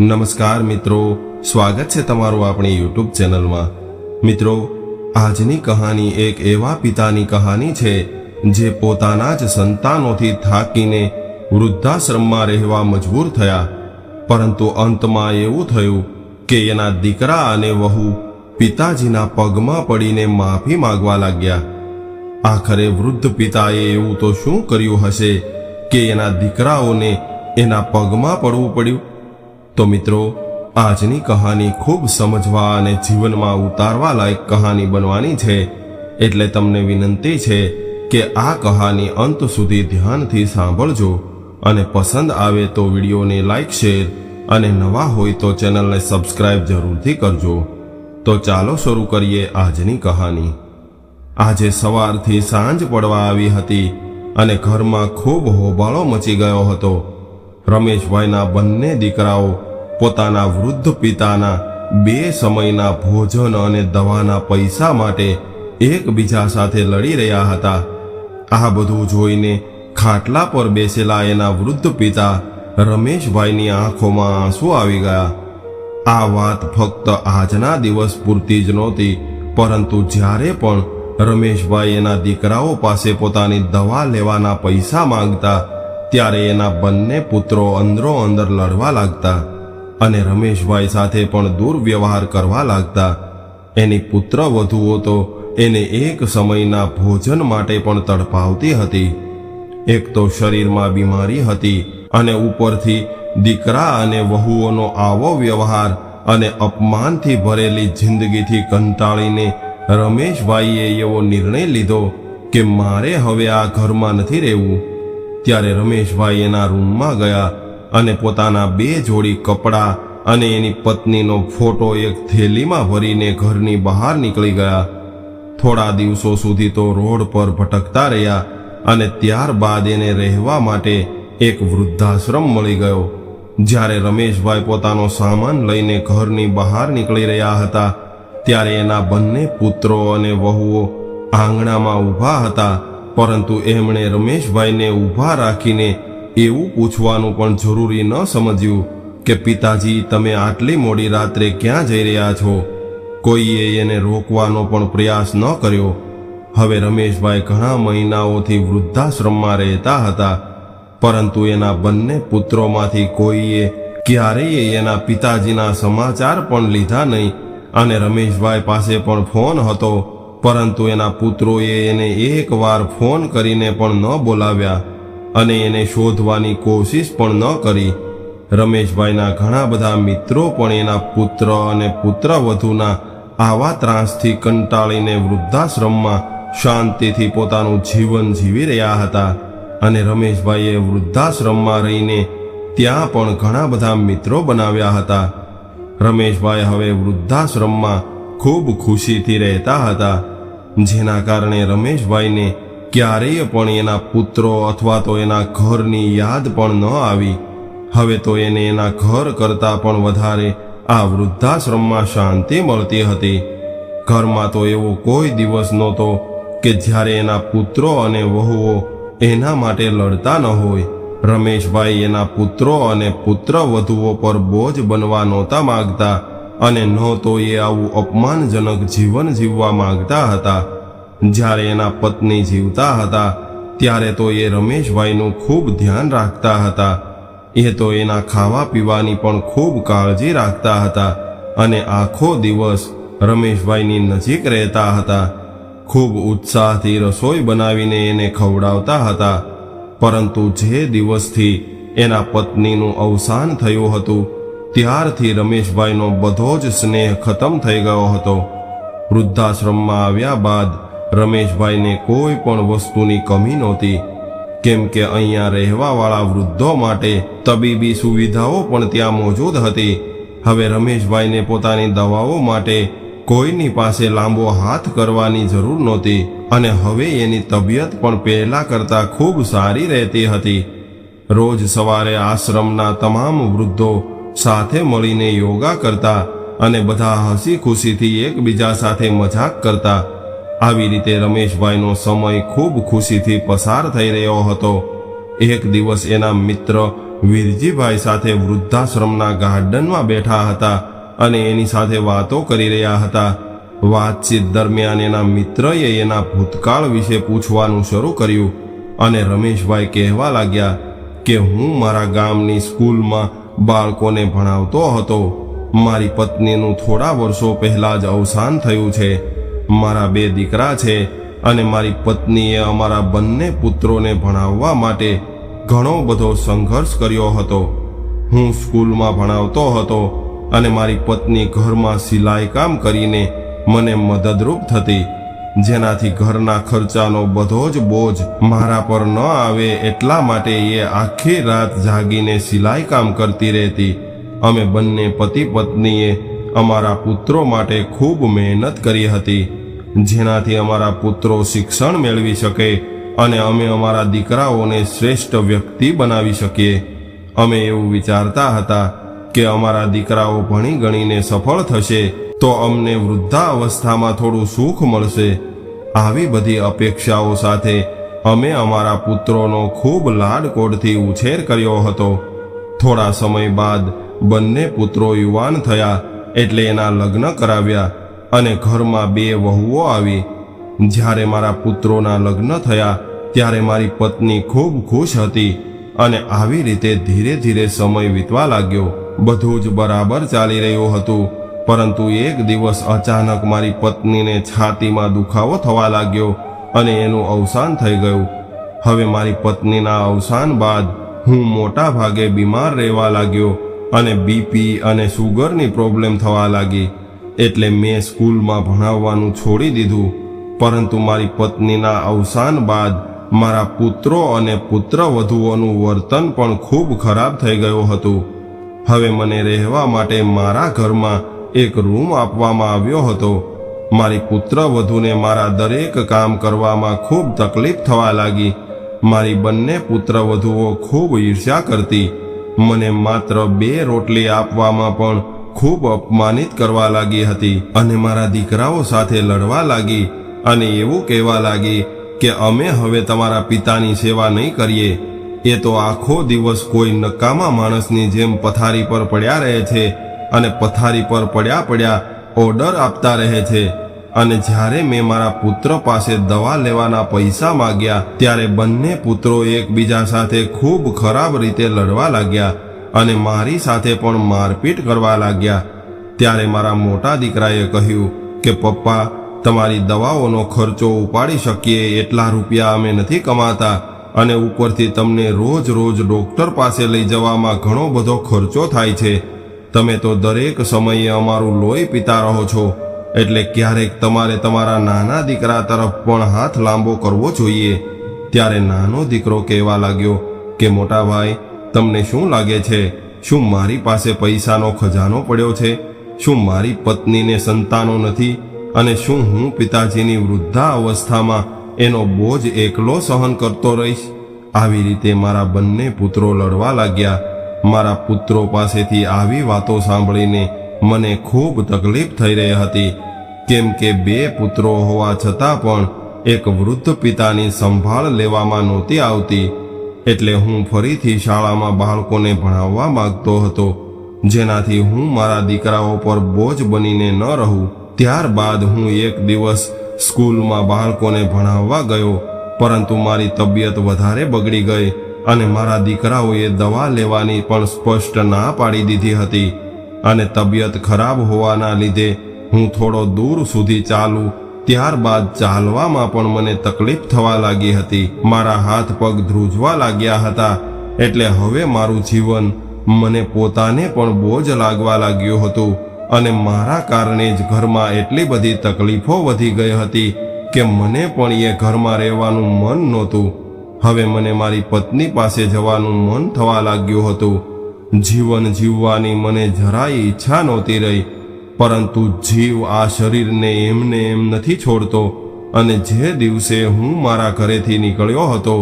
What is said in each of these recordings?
નમસ્કાર મિત્રો, સ્વાગત છે તમારું આપણી યુટ્યુબ ચેનલમાં. મિત્રો, આજની કહાની એક એવા પિતાની કહાની છે, જે પોતાના જ સંતાનોથી થાકીને વૃદ્ધાશ્રમમાં રહેવા મજબૂર થયા. પરંતુ અંતમાં એવું થયું કે એના દીકરા અને વહુ પિતાજીના પગમાં પડીને માફી માંગવા લાગ્યા. આખરે વૃદ્ધ પિતાએ એવું તો શું કર્યું હશે કે એના દીકરાઓને એના પગમાં પડવું પડ્યું? તો મિત્રો, આજની કહાની ખૂબ સમજવા અને જીવનમાં ઉતારવા લાયક કહાની બનવાની છે. એટલે તમને વિનંતી છે કે આ કહાની અંત સુધી ધ્યાનથી સાંભળજો અને પસંદ આવે તો વિડીયોને લાઈક, શેર અને નવા હોય તો ચેનલને સબસ્ક્રાઇબ જરૂરથી કરજો. તો ચાલો શરૂ કરીએ આજની કહાની. આજે સવારથી સાંજ પડવા આવી હતી અને ઘરમાં ખૂબ હોબાળો મચી ગયો હતો. રમેશભાઈના બંને દીકરાઓ પોતાના વૃદ્ધ પિતાના બે સમયના ભોજન અને દવાના પૈસા માટે એકબીજા સાથે લડી રહ્યા હતા. આ બધું જોઈને ખાટલા પર બેસેલા એના વૃદ્ધ પિતા રમેશભાઈની આંખોમાં આંસુ આવી ગયા. આ વાત ફક્ત આજના દિવસ પૂરતી જ નહોતી, પરંતુ જ્યારે પણ રમેશભાઈ એના દીકરાઓ પાસે પોતાની દવા લેવાના પૈસા માંગતા, ત્યારે એના બંને પુત્રો અંદરો અંદર લડવા લાગતા. અને રમેશભાઈ સાથે પણ દુર્વ્યવહાર કરવા લાગતા. એની પુત્ર વધુઓ તો એને એક સમયના ભોજન માટે પણ તડપાવતી હતી. એક તો શરીરમાં બીમારી હતી અને ઉપરથી દીકરા અને વહુઓનો આવો વ્યવહાર અને અપમાનથી ભરેલી જિંદગીથી કંટાળીને રમેશભાઈએ એવો નિર્ણય લીધો કે મારે હવે આ ઘરમાં નથી રહેવું. ત્યારે રમેશભાઈ એના રૂમમાં ગયા અને પોતાના બે જોડી કપડાં અને એની પત્નીનો ફોટો એક થેલીમાં ભરીને ઘરની બહાર નીકળી ગયા. થોડા દિવસો સુધી તો રોડ પર ભટકતા રહ્યા અને ત્યારબાદ એને રહેવા માટે એક વૃદ્ધાશ્રમ મળી ગયો. જ્યારે રમેશભાઈ પોતાનો સામાન લઈને ઘરની બહાર નીકળી રહ્યા હતા, ત્યારે એના બંને પુત્રો અને વહુઓ આંગણામાં ઊભા હતા, પરંતુ એમણે રમેશભાઈને ઊભા રાખીને એવું પૂછવાનું પણ જરૂરી ન સમજ્યું કે પિતાજી, તમે આટલી મોડી રાત્રે ક્યાં જઈ રહ્યા છો? કોઈએ એને રોકવાનો પણ પ્રયાસ ન કર્યો. હવે રમેશભાઈ ઘણા મહિનાઓથી વૃદ્ધાશ્રમમાં રહેતા હતા, પરંતુ એના બંને પુત્રોમાંથી કોઈએ ક્યારેય એના પિતાજીના સમાચાર પણ લીધા નહીં અને રમેશભાઈ પાસે પણ ફોન હતો, પરંતુ એના પુત્રોએ એને એકવાર ફોન કરીને પણ ન બોલાવ્યા. અને એને શોધવાની કોશિશ પણ ન કરી. રમેશભાઈના ઘણા બધા મિત્રો પણ એના પુત્ર અને પુત્રવધૂના આવા ત્રાસથી કંટાળીને વૃદ્ધાશ્રમમાં શાંતિથી પોતાનું જીવન જીવી રહ્યા હતા અને રમેશભાઈએ વૃદ્ધાશ્રમમાં રહીને ત્યાં પણ ઘણા બધા મિત્રો બનાવ્યા હતા. રમેશભાઈ હવે વૃદ્ધાશ્રમમાં ખૂબ ખુશીથી રહેતા હતા, જેના કારણે રમેશભાઈને ક્યારેય પણ એના પુત્રો અથવા તો એના ઘરની યાદ પણ ન આવી. હવે તો એને એના ઘર કરતાં પણ વધારે આ વૃદ્ધાશ્રમમાં શાંતિ મળતી હતી. ઘરમાં તો એવો કોઈ દિવસ નહોતો કે જ્યારે એના પુત્રો અને વહુઓ એના માટે લડતા ન હોય. રમેશભાઈ એના પુત્રો અને પુત્ર વધુઓ પર બોજ બનવા નહોતા માગતા અને ન તો એ આવું અપમાનજનક જીવન જીવવા માંગતા હતા. જ્યારે એના પત્ની જીવતા હતા, ત્યારે તો એ રમેશભાઈનું ખૂબ ધ્યાન રાખતા હતા. એ તો એના ખાવા પીવાની પણ ખૂબ કાળજી રાખતા હતા અને આખો દિવસ રમેશભાઈની નજીક રહેતા હતા. ખૂબ ઉત્સાહથી રસોઈ બનાવીને એને ખવડાવતા હતા. પરંતુ જે દિવસથી એના પત્નીનું અવસાન થયું હતું, ત્યારથી રમેશભાઈનો બધો જ સ્નેહ ખતમ થઈ ગયો હતો. વૃદ્ધાશ્રમમાં આવ્યા બાદ રમેશભાઈને કોઈ પણ વસ્તુની કમી નહોતી. કેમ કે અહીંયા રહેવાવાળા વૃદ્ધો માટે તબીબી સુવિધાઓ પણ ત્યાં મોજૂદ હતી. હવે રમેશભાઈને પોતાની દવાઓ માટે કોઈની પાસે લાંબો હાથ કરવાની જરૂર નહોતી અને હવે એની તબિયત પણ પહેલા કરતાં ખૂબ સારી રહેતી હતી. રોજ સવારે આશ્રમના તમામ વૃદ્ધો સાથે મળીને યોગા કરતા અને બધા હસી ખુશીથી એકબીજા સાથે મજાક કરતા આવી રીતે રમેશભાઈનો સમય ખૂબ ખુશીથી પસાર થઈ રહ્યો હતો. એક દિવસ એના મિત્ર વીરજીભાઈ સાથે વૃદ્ધાશ્રમના ગાર્ડનમાં બેઠા હતા અને એની સાથે વાતો કરી રહ્યા હતા. વાતચીત દરમિયાન એના મિત્રએ એના ભૂતકાળ વિશે પૂછવાનું શરૂ કર્યું અને રમેશભાઈ કહેવા લાગ્યા કે, હું મારા ગામની સ્કૂલમાં બાળકોને ભણાવતો હતો. મારી પત્નીનું થોડા વર્ષો પહેલા જ અવસાન થયું છે. મારા બે દીકરા છે અને મારી પત્નીએ અમારા બંને પુત્રોને ભણાવવા માટે ઘણો બધો સંઘર્ષ કર્યો હતો. હું સ્કૂલમાં ભણાવતો હતો અને મારી પત્ની ઘરમાં સિલાઈ કામ કરીને મને મદદરૂપ થતી. જેનાથી ઘરના ખર્ચાનો બધો જ બોજ મારા પર ન આવે એટલા માટે એ આખી રાત જાગીને સિલાઈ કામ કરતી રહેતી. અમે બંને પતિ પત્નીએ અમારા પુત્રો માટે ખૂબ મહેનત કરી હતી. જેનાથી અમારા પુત્રો શિક્ષણ મેળવી શકે અને અમે અમારા દીકરાઓને શ્રેષ્ઠ વ્યક્તિ બનાવી શકીએ. અમે એવું વિચારતા હતા કે અમારા દીકરાઓ ભણી ગણીને સફળ થશે તો અમને વૃદ્ધાવસ્થામાં થોડું સુખ મળશે. આવી બધી અપેક્ષાઓ સાથે અમે અમારા પુત્રોનો ખૂબ લાડકોડથી ઉછેર કર્યો હતો. થોડા સમય બાદ બંને પુત્રો યુવાન થયા એટલે એના લગ્ન કરાવ્યા. અને ઘરમાં બે વહુઓ આવી. જ્યારે મારા પુત્રોના લગ્ન થયા, ત્યારે મારી પત્ની ખૂબ ખુશ હતી અને આવી રીતે ધીરે ધીરે સમય વીતવા લાગ્યો. બધું જ બરાબર ચાલી રહ્યું હતું, પરંતુ એક દિવસ અચાનક મારી પત્નીને છાતીમાં દુખાવો થવા લાગ્યો અને એનું અવસાન થઈ ગયું. હવે મારી પત્નીના અવસાન બાદ હું મોટા ભાગે બીમાર રહેવા લાગ્યો અને બીપી અને સુગરની પ્રોબ્લેમ થવા લાગી. એટલે મેં સ્કૂલમાં ભણાવવાનું છોડી દીધું. પરંતુ મારી પત્નીના અવસાન બાદ મારા પુત્રો અને પુત્રવધુઓનું વર્તન પણ ખૂબ ખરાબ થઈ ગયું હતું. હવે મને રહેવા માટે મારા ઘરમાં એક રૂમ આપવામાં આવ્યો હતો. મારી પુત્રવધુને મારા દરેક કામ કરવામાં ખૂબ તકલીફ થવા લાગી. મારી બંને પુત્રવધુઓ ખૂબ ઈર્ષ્યા કરતી. મને માત્ર બે રોટલી આપવામાં પણ ખૂબ અપમાનિત કરવા લાગી હતી અને મારા દીકરાઓ સાથે લડવા લાગી અને એવું કહેવા લાગી કે અમે હવે તમારા પિતાની સેવા નહીં કરીએ. એ તો આખો દિવસ કોઈ નકામા માણસની જેમ પથારી પર પડ્યા રહે છે અને પથારી પર પડ્યા પડ્યા ઓર્ડર આપતા રહે છે. અને જ્યારે મેં મારા પુત્ર પાસે દવા લેવાના પૈસા માગ્યા, ત્યારે બંને પુત્રો એકબીજા સાથે ખૂબ ખરાબ રીતે લડવા લાગ્યા. અને મારી સાથે પણ મારપીટ કરવા લાગ્યા. ત્યારે મારા મોટા દીકરાએ કહ્યું કે, પપ્પા, તમારી દવાઓનો ખર્ચો ઉપાડી શકીએ એટલા રૂપિયા અમે નથી કમાતા અને ઉપરથી તમને રોજ રોજ ડોક્ટર પાસે લઈ જવામાં ઘણો બધો ખર્ચો થાય છે. તમે તો દરેક સમયે અમારું લોહી પીતા રહો છો, એટલે ક્યારેક તમારે તમારા નાના દીકરા તરફ પણ હાથ લાંબો કરવો જોઈએ. ત્યારે નાનો દીકરો કહેવા લાગ્યો કે, મોટા ભાઈ તમને શું લાગે છે? શું મારી પાસે પૈસાનો ખજાનો પડ્યો છે? શું મારી પત્નીને સંતાનો નથી? અને શું હું પિતાજીની વૃદ્ધા અવસ્થામાં એનો બોજ એકલો સહન કરતો રહીશ? આવી રીતે મારા બંને પુત્રો લડવા લાગ્યા. મારા પુત્રો પાસેથી આવી વાતો સાંભળીને મને ખૂબ તકલીફ થઈ રહી હતી. કેમ કે બે પુત્રો હોવા છતાં પણ એક વૃદ્ધ પિતાની સંભાળ લેવામાં નહોતી આવતી. એટલે હું ફરીથી શાળામાં બાળકોને ભણાવવા માંગતો હતો. જેનાથી હું મારા દીકરાઓ પર બોજ બનીને ન રહું. ત્યારબાદ હું એક દિવસ સ્કૂલમાં બાળકોને ભણાવવા ગયો. પરંતુ મારી તબિયત વધારે બગડી ગઈ અને મારા દીકરાઓએ દવા લેવાની પણ સ્પષ્ટ ના પાડી દીધી હતી. અને તબિયત ખરાબ હોવાના લીધે હું થોડો દૂર સુધી ચાલું ત્યારબાદ ચાલવામાં પણ મને તકલીફ થવા લાગી હતી. મારા હાથ પગ ધ્રુજવા લાગ્યા હતા. એટલે હવે મારું જીવન મને પોતાને પણ બોજ લાગવા લાગ્યું હતું અને મારા કારણે જ ઘરમાં એટલી બધી તકલીફો વધી ગઈ હતી કે મને પણ એ ઘરમાં રહેવાનું મન નહોતું. હવે મને મારી પત્ની પાસે જવાનું મન થવા લાગ્યું હતું. જીવન જીવવાની મને જરાય ઈચ્છા નહોતી રહી. પરંતુ જીવ આ શરીરને એમને એમ નથી છોડતો. અને જે દિવસે હું મારા ઘરેથી નીકળ્યો હતો,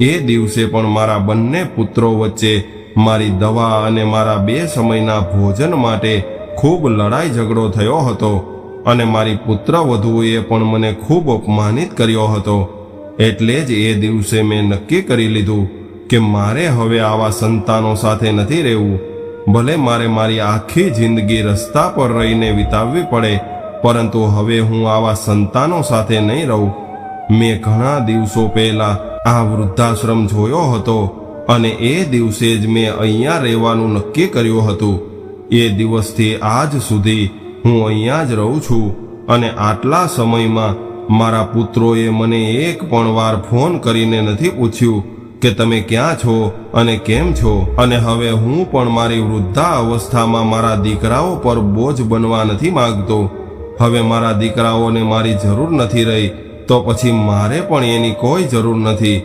એ દિવસે પણ મારા બંને પુત્રો વચ્ચે મારી દવા અને મારા બે સમયના ભોજન માટે ખૂબ લડાઈ ઝઘડો થયો હતો અને મારી પુત્ર વધુએ પણ મને ખૂબ અપમાનિત કર્યો હતો. એટલે જ એ દિવસે મેં નક્કી કરી લીધું કે મારે હવે આવા સંતાનો સાથે નથી રહેવું. ભલે મારે મારી આખી જિંદગી રસ્તા પર રહીને વિતાવવી પડે, પરંતુ હવે હું આવા સંતાનો સાથે નહીં રહું. મેં ઘણા દિવસો પહેલા આ વૃદ્ધાશ્રમ જોયો હતો અને એ દિવસે જ મેં અહીંયા રહેવાનું નક્કી કર્યું હતું. એ દિવસથી આજ સુધી હું અહીંયા જ રહું છું અને આટલા સમયમાં મારા પુત્રોએ મને એક પણ વાર ફોન કરીને નથી પૂછ્યું કે તમે ક્યાં છો અને કેમ છો? અને હવે હું પણ મારી વૃદ્ધા અવસ્થામાં મારા દીકરાઓ પર બોજ બનવા નથી માંગતો. હવે મારા દીકરાઓને મારી જરૂર નથી રહી, તો પછી મારે પણ એની કોઈ જરૂર નથી.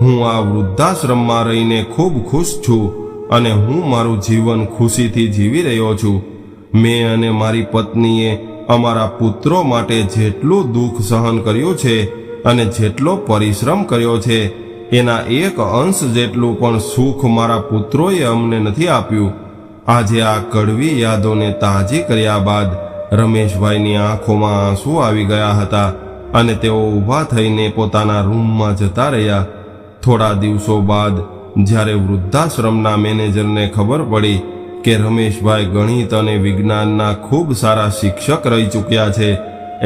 હું આ વૃદ્ધાશ્રમમાં રહીને ખૂબ ખુશ છું અને હું મારું જીવન ખુશીથી જીવી રહ્યો છું. મેં અને મારી પત્નીએ અમારા પુત્રો માટે જેટલું દુઃખ સહન કર્યું છે અને જેટલો પરિશ્રમ કર્યો છે એના એક અંશ જેટલું પણ સુખ મારા પુત્રોએ અમને નથી આપ્યું. આજે આ કડવી યાદોને તાજી કર્યા બાદ રમેશભાઈની આંખોમાં આંસુ આવી ગયા હતા અને તેઓ ઊભા થઈને પોતાના રૂમમાં જતા રહ્યા. થોડા દિવસો બાદ જ્યારે વૃદ્ધાશ્રમના મેનેજરને ખબર પડી કે રમેશભાઈ ગણિત અને વિજ્ઞાનના ખૂબ સારા શિક્ષક રહી ચૂક્યા છે,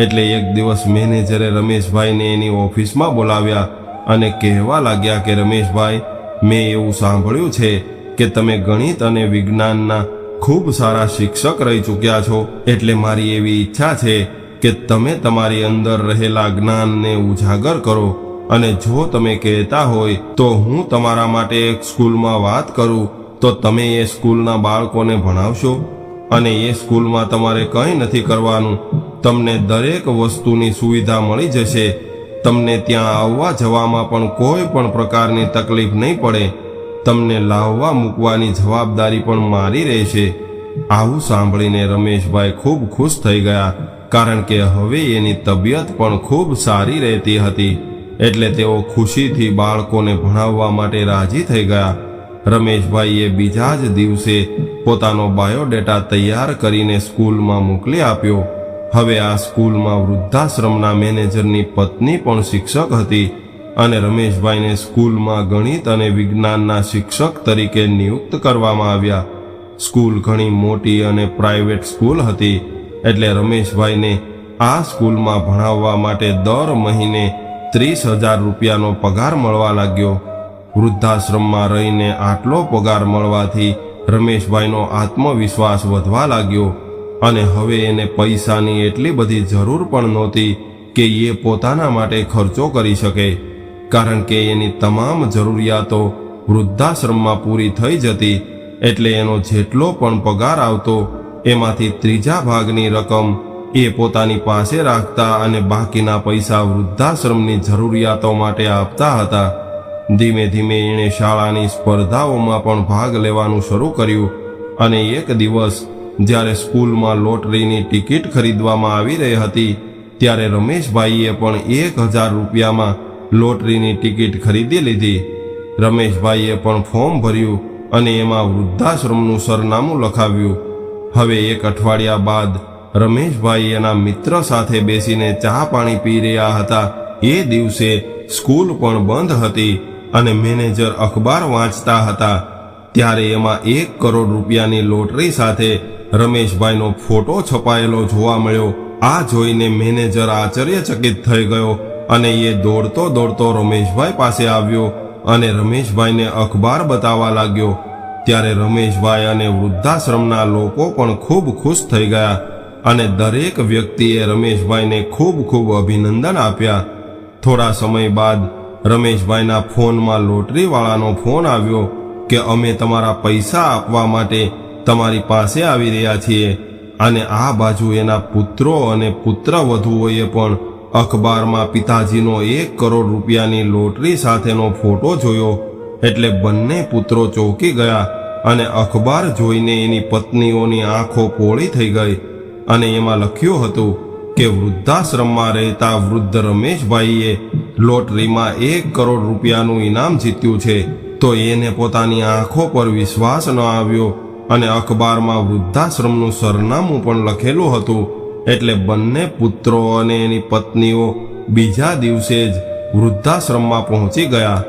એટલે એક દિવસ મેનેજરે રમેશભાઈને એની ઓફિસમાં બોલાવ્યા. અને કહેવા લાગ્યા કે, રમેશભાઈ, મેં એવું સાંભળ્યું છે કે તમે ગણિત અને વિજ્ઞાનના ખૂબ સારા શિક્ષક રહી ચૂક્યા છો. એટલે મારી એવી ઈચ્છા છે કે તમે તમારી અંદર રહેલા જ્ઞાનને ઉજાગર કરો. અને જો તમે કહેતા હોય તો હું તમારા માટે એક સ્કૂલમાં વાત કરું. તો તમે એ સ્કૂલના બાળકોને ભણાવશો. અને એ સ્કૂલમાં તમારે કંઈ નથી કરવાનું. તમને દરેક વસ્તુની સુવિધા મળી જશે. તમને ત્યાં આવવા જવામાં પણ કોઈ પણ પ્રકારની તકલીફ નહીં પડે. તમને લાવવા મૂકવાની જવાબદારી પણ મારી રહેશે. આવું સાંભળીને રમેશભાઈ ખૂબ ખુશ થઈ ગયા, કારણ કે હવે એની તબિયત પણ ખૂબ સારી રહેતી હતી. એટલે તેઓ ખુશીથી બાળકોને ભણાવવા માટે રાજી થઈ ગયા. રમેશભાઈએ બીજા જ દિવસે પોતાનો બાયોડેટા તૈયાર કરીને સ્કૂલમાં મોકલી આપ્યો. હવે આ સ્કૂલમાં વૃદ્ધાશ્રમના મેનેજરની પત્ની પણ શિક્ષક હતી અને રમેશભાઈને સ્કૂલમાં ગણિત અને વિજ્ઞાનના શિક્ષક તરીકે નિયુક્ત કરવામાં આવ્યા. સ્કૂલ ઘણી મોટી અને પ્રાઇવેટ સ્કૂલ હતી, એટલે રમેશભાઈને આ સ્કૂલમાં ભણાવવા માટે દર મહિને ત્રીસ હજાર રૂપિયાનો પગાર મળવા લાગ્યો. વૃદ્ધાશ્રમમાં રહીને આટલો પગાર મળવાથી રમેશભાઈનો આત્મવિશ્વાસ વધવા લાગ્યો. અને હવે એને પૈસાની એટલી બધી જરૂર પણ નહોતી કે એ પોતાના માટે ખર્ચો કરી શકે, કારણ કે એની તમામ જરૂરિયાતો વૃદ્ધાશ્રમમાં પૂરી થઈ જતી, એટલે એનો જેટલો પણ પગાર આવતો, એમાંથી ત્રીજા ભાગની રકમ એ પોતાની પાસે રાખતા અને બાકીના પૈસા વૃદ્ધાશ્રમની જરૂરિયાતો માટે આપતા હતા. ધીમે ધીમે એણે શાળાની સ્પર્ધાઓમાં પણ ભાગ લેવાનું શરૂ કર્યું અને એક દિવસ જ્યારે સ્કૂલમાં લોટરીની ટિકિટ ખરીદવામાં આવી રહી હતી, ત્યારે રમેશભાઈએ પણ એક હજાર રૂપિયામાં લોટરીની ટિકિટ ખરીદી લીધી. રમેશભાઈએ પણ ફોર્મ ભર્યું અને એમાં વૃદ્ધાશ્રમનું સરનામું લખાવ્યું. હવે એક અઠવાડિયા બાદ રમેશભાઈ એના મિત્ર સાથે બેસીને ચા પાણી પી રહ્યા હતા. એ દિવસે સ્કૂલ પણ બંધ હતી અને મેનેજર અખબાર વાંચતા હતા. ત્યારે એમાં એક કરોડ રૂપિયાની લોટરી સાથે રમેશભાઈનો ફોટો છપાયેલો જોવા મળ્યો. આ જોઈને મેનેજર આશ્ચર્યચકિત થઈ ગયો અને એ દોડતો દોડતો રમેશભાઈ પાસે આવ્યો અને રમેશભાઈને અખબાર બતાવવા લાગ્યો. ત્યારે રમેશભાઈ અને વૃદ્ધાશ્રમના લોકો પણ ખૂબ ખુશ થઈ ગયા અને દરેક વ્યક્તિએ રમેશભાઈને ખૂબ ખૂબ અભિનંદન આપ્યા. થોડા સમય બાદ રમેશભાઈના ફોનમાં લોટરીવાળાનો ફોન આવ્યો કે અમે તમારા પૈસા આપવા માટે તમારી પાસે આવી રહ્યા છીએ અને આ બાજુ એના પુત્રો અને પુત્રવધુઓએ પણ અખબારમાં પિતાજીનો એક કરોડ રૂપિયાની લોટરી સાથેનો ફોટો જોયો એટલે બંને પુત્રો ચોંકી ગયા અને અખબાર જોઈને એની પત્નીઓની આંખો પોળી થઈ ગઈ અને એમાં લખ્યું હતું કે વૃદ્ધાશ્રમમાં રહેતા વૃદ્ધ રમેશભાઈએ લોટરીમાં એક કરોડ રૂપિયાનું ઇનામ જીત્યું છે તો એને પોતાની આંખો પર વિશ્વાસ ન આવ્યો અને અખબારમાં વૃદ્ધાશ્રમનું સરનામું પણ લખેલું હતું. એટલે બંને પુત્રો અને એની પત્નીઓ બીજા દિવસે જ વૃદ્ધાશ્રમમાં પહોંચી ગયા.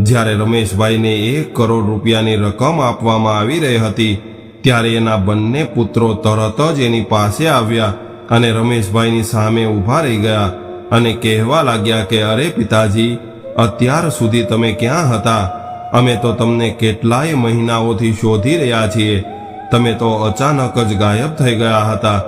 જ્યારે રમેશભાઈને એક કરોડ રૂપિયાની રકમ આપવામાં આવી રહી હતી, ત્યારે એના બંને પુત્રો તરત જ એની પાસે આવ્યા અને રમેશભાઈની સામે ઊભા રહી ગયા અને કહેવા લાગ્યા કે, અરે પિતાજી, અત્યાર સુધી તમે ક્યાં હતા? અમે તો તમને કેટલાય મહિનાઓથી શોધી રહ્યા છીએ. તમે તો અચાનક જ ગાયબ થઈ ગયા હતા.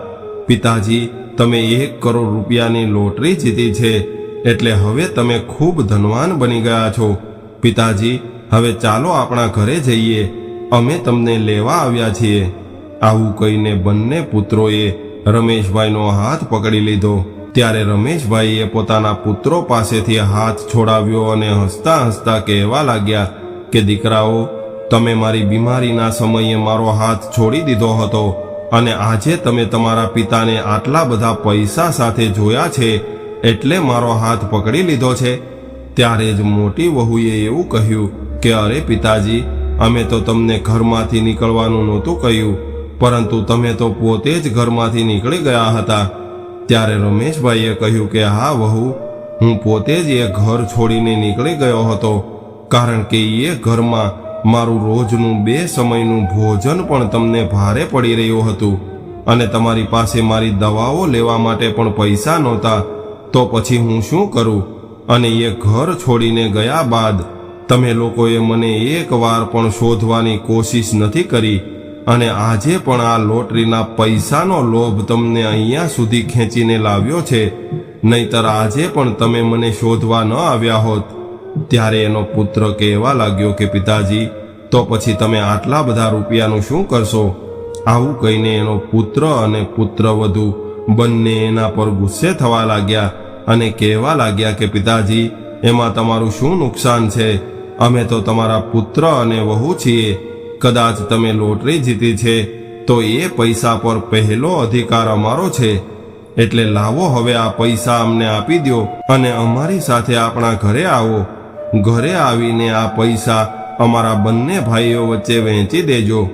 પિતાજી, તમે એક કરોડ રૂપિયાની લોટરી જીતી છે, એટલે હવે તમે ખૂબ ધનવાન બની ગયા છો. પિતાજી, હવે ચાલો આપણા ઘરે જઈએ. અમે તમને લેવા આવ્યા છીએ. આવું કહીને બંને પુત્રોએ રમેશભાઈનો હાથ પકડી લીધો. ત્યારે રમેશભાઈએ પોતાના પુત્રો પાસેથી હાથ છોડાવ્યો અને હસતા હસતા કહેવા લાગ્યા કે દીકરાઓ, તમે મારી બીમારીના સમયે મારો હાથ છોડી દીધો હતો અને આજે તમે તમારા પિતાને આટલા બધા પૈસા સાથે જોયા છે એટલે મારો હાથ પકડી લીધો છે. ત્યારે જ મોટી વહુએ એવું કહ્યું કે, અરે પિતાજી, અમે તો તમને ઘરમાંથી નીકળવાનું નહોતું કહ્યું, પરંતુ તમે તો પોતે જ ઘરમાંથી નીકળી ગયા હતા. ત્યારે રમેશભાઈએ કહ્યું કે, હા વહુ, હું પોતે જ એ ઘર છોડીને નીકળી ગયો હતો. કારણ કે એ ઘરમાં મારું રોજનું બે સમયનું ભોજન પણ તમને ભારે પડી રહ્યું હતું અને તમારી પાસે મારી દવાઓ લેવા માટે પણ પૈસા નહોતા, તો પછી હું શું કરું? અને એ ઘર છોડીને ગયા બાદ તમે લોકોએ મને એક વાર પણ શોધવાની કોશિશ નથી કરી અને આજે પણ આ લોટરીના પૈસાનો લોભ તમને અહીંયા સુધી ખેંચીને લાવ્યો છે, નહીતર આજે પણ તમે મને શોધવા ન આવ્યા હોત. ત્યારે એનો પુત્ર કહેવા લાગ્યો કે, પિતાજી, તો પછી તમે આટલા બધા રૂપિયાનું શું કરશો? આવું કહીને એનો પુત્ર અને પુત્રવધુ બંને એના પર ગુસ્સે થવા લાગ્યા અને કહેવા લાગ્યા કે, પિતાજી, એમાં તમારું શું નુકસાન છે? અમે તો તમારા પુત્ર અને વહુ છીએ. કદાચ તમે લોટરી જીતી છે, તો એ પૈસા પર પહેલો અધિકાર અમારો છે. એટલે લાવો હવે આ પૈસા અમને આપી દો અને અમારી સાથે આપણા ઘરે આવો. ઘરે આવીને આ પૈસા અમારા બંને ભાઈઓ વચ્ચે વહેંચી દેજો.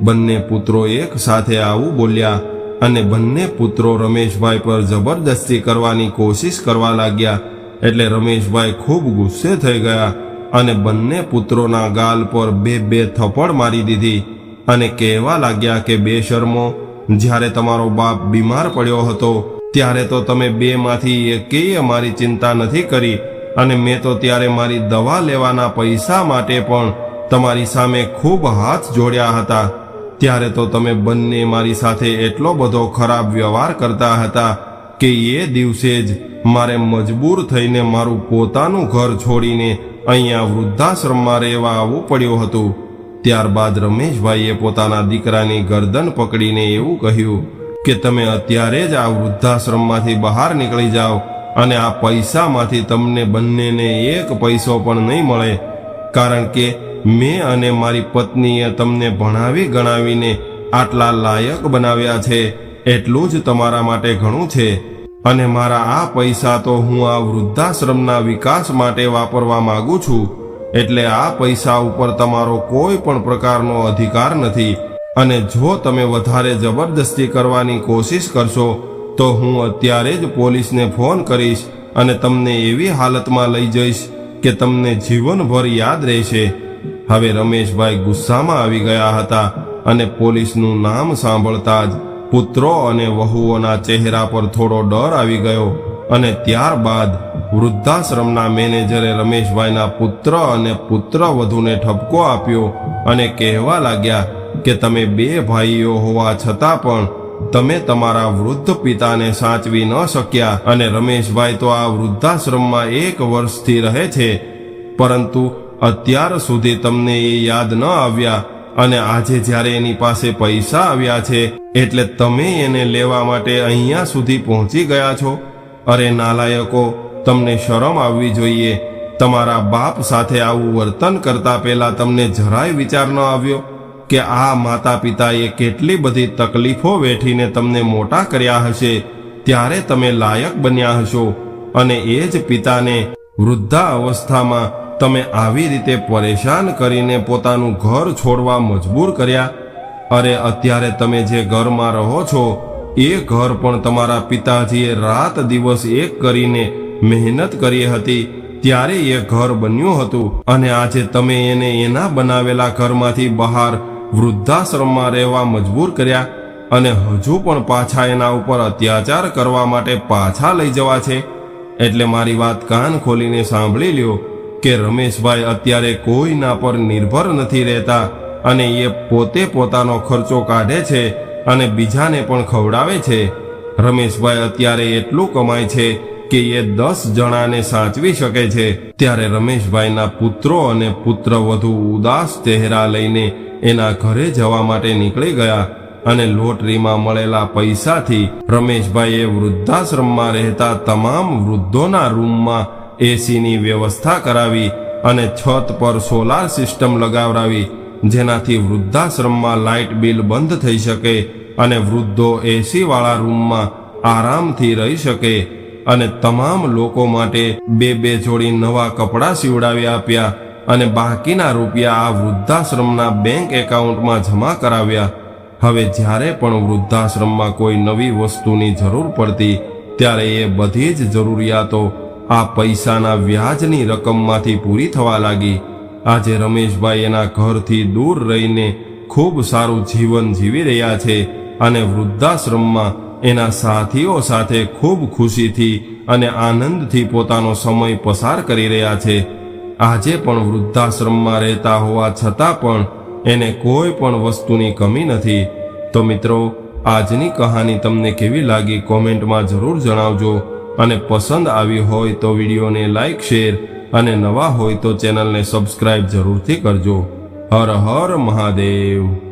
બંને પુત્રો એક સાથે આવું બોલ્યા અને બંને પુત્રો રમેશભાઈ પર જબરદસ્તી કરવાની કોશિશ કરવા લાગ્યા એટલે રમેશભાઈ ખૂબ ગુસ્સે થઈ ગયા અને બંને પુત્રોના ગાલ પર બે બે થપ્પડ મારી દીધી અને કહેવા લાગ્યા કે, બે શર્મો, જ્યારે તમારો બાપ બીમાર પડ્યો હતો, ત્યારે તો તમે બેમાંથી એકેય મારી ચિંતા નથી કરી. અને મેં તો ત્યારે મારી દવા લેવાના પૈસા માટે પણ તમારી સામે ખૂબ હાથ જોડ્યા હતા. ત્યારે તો તમે બંને મારી સાથે એટલો બધો ખરાબ વ્યવહાર કરતા હતા કે એ દિવસે જ મારે મજબૂર થઈને મારું પોતાનું ઘર છોડીને અહીંયા વૃદ્ધાશ્રમમાં રહેવા આવવું પડ્યું હતું. ત્યારબાદ રમેશભાઈએ પોતાના દીકરાની ગરદન પકડીને એવું કહ્યું કે, તમે અત્યારે જ આ વૃદ્ધાશ્રમમાંથી બહાર નીકળી જાઓ. અને આ પૈસામાંથી તમને બંનેને એક પૈસો પણ નહીં મળે. કારણ કે મેં અને મારી પત્નીએ તમને ભણાવી ગણાવીને આટલા લાયક બનાવ્યા છે. એટલું જ તમારા માટે ઘણું છે. અને મારા આ પૈસા તો હું આ વૃદ્ધાશ્રમના વિકાસ માટે વાપરવા માંગુ છું. એટલે આ પૈસા ઉપર તમારો કોઈ પણ પ્રકારનો અધિકાર નથી. અને જો તમે વધારે જબરદસ્તી કરવાની કોશિશ કરશો તો હું અત્યારે જ પોલીસને ફોન કરીશ અને તમને એવી હાલતમાં લઈ જઈશ કે તમને જીવનભર યાદ રહેશે. હવે રમેશભાઈ ગુસ્સામાં આવી ગયા હતા અને પોલીસનું નામ સાંભળતા જ પુત્રો અને વહુઓના ચહેરા પર થોડો ડર આવી ગયો અને ત્યારબાદ વૃદ્ધાશ્રમના મેનેજરે રમેશભાઈના પુત્ર અને પુત્ર વધુને ઠપકો આપ્યો અને કહેવા લાગ્યા કે તમે બે ભાઈઓ હોવા છતાં પણ તમે તમારા વૃદ્ધ પિતાને સાચવી ન શક્યા. અને રમેશભાઈ તો આ વૃદ્ધાશ્રમમાં એક વર્ષથી રહે છે. પરંતુ અત્યાર સુધી તમને એ યાદ ન આવ્યા. અને આજે જ્યારે એની પાસે પૈસા આવ્યા છે, એટલે તમે એને લેવા માટે અહીંયા સુધી પહોંચી ગયા છો. અરે નાલાયકો, તમને શરમ આવવી જોઈએ. તમારા બાપ સાથે આવું વર્તન કરતા પહેલા તમને જરાય વિચાર ન આવ્યો. કે આ માતા પિતાએ કેટલી બધી તકલીફો વેઠીને તમને મોટા કર્યા હશે, ત્યારે તમે લાયક બન્યા હશો અને એ જ પિતાને વૃદ્ધા અવસ્થામાં તમે આવી રીતે પરેશાન કરીને પોતાનું ઘર છોડવા મજબૂર કર્યા. અરે, અત્યારે તમે જે ઘરમાં રહો છો, એ ઘર પણ તમારા પિતાજીએ રાત દિવસ એક કરીને મહેનત કરી હતી, ત્યારે એ ઘર બન્યું હતું અને આજે તમે એને એના બનાવેલા ઘરમાંથી બહાર વૃદ્ધાશ્રમમાં રહેવા મજબૂર કર્યા અને હજુ પણ પાછા એના ઉપર અત્યાચાર કરવા માટે પાછા લઈ જવા છે. એટલે મારી વાત કાન ખોલીને સાંભળી લ્યો કે રમેશભાઈ અત્યારે કોઈના પર નિર્ભર નથી રહેતા અને એ પોતે પોતાનો ખર્ચો કાઢે છે અને બીજાને પણ ખવડાવે છે. રમેશભાઈ અત્યારે એટલું કમાય છે કે એ દસ જણાને સાચવી શકે છે. ત્યારે રમેશભાઈના પુત્રો અને પુત્ર વધુ ઉદાસ ચહેરા લઈને એના ઘરે જવા માટે નીકળી ગયા અને લોટરીમાં મળેલા પૈસાથી રમેશભાઈએ વૃદ્ધાશ્રમમાં રહેતા તમામ વૃદ્ધોના રૂમમાં એસીની વ્યવસ્થા કરાવી અને છત પર સોલાર સિસ્ટમ લગાવડાવી, જેનાથી વૃદ્ધાશ્રમમાં લાઇટ બિલ બંધ થઈ શકે અને વૃદ્ધો એસી વાળા રૂમમાં આરામથી રહી શકે. અને તમામ લોકો માટે બે બે જોડી નવા કપડાં સીવડાવી આપ્યા અને બાકીના રૂપિયા આ વૃદ્ધાશ્રમના બેંક એકાઉન્ટમાં જમા કરાવ્યા. હવે જ્યારે પણ વૃદ્ધાશ્રમમાં કોઈ નવી વસ્તુની જરૂર પડતી, ત્યારે એ બધી જ જરૂરિયાતો આ પૈસાના વ્યાજની રકમમાંથી પૂરી થવા લાગી. આજે રમેશભાઈ એના ઘરથી દૂર રહીને ખૂબ સારું જીવન જીવી રહ્યા છે અને વૃદ્ધાશ્રમમાં એના સાથીઓ સાથે ખૂબ ખુશીથી અને આનંદથી પોતાનો સમય પસાર કરી રહ્યા છે. આજે પણ વૃદ્ધાશ્રમમાં રહેતા હોવા છતાં પણ એને કોઈ પણ વસ્તુની કમી નથી. તો મિત્રો, આજની કહાની તમને કેવી લાગી કોમેન્ટમાં જરૂર જણાવજો અને પસંદ આવી હોય તો વિડીયોને લાઈક, શેર અને નવા હોય તો ચેનલને સબસ્ક્રાઇબ જરૂરથી કરજો. હર હર મહાદેવ.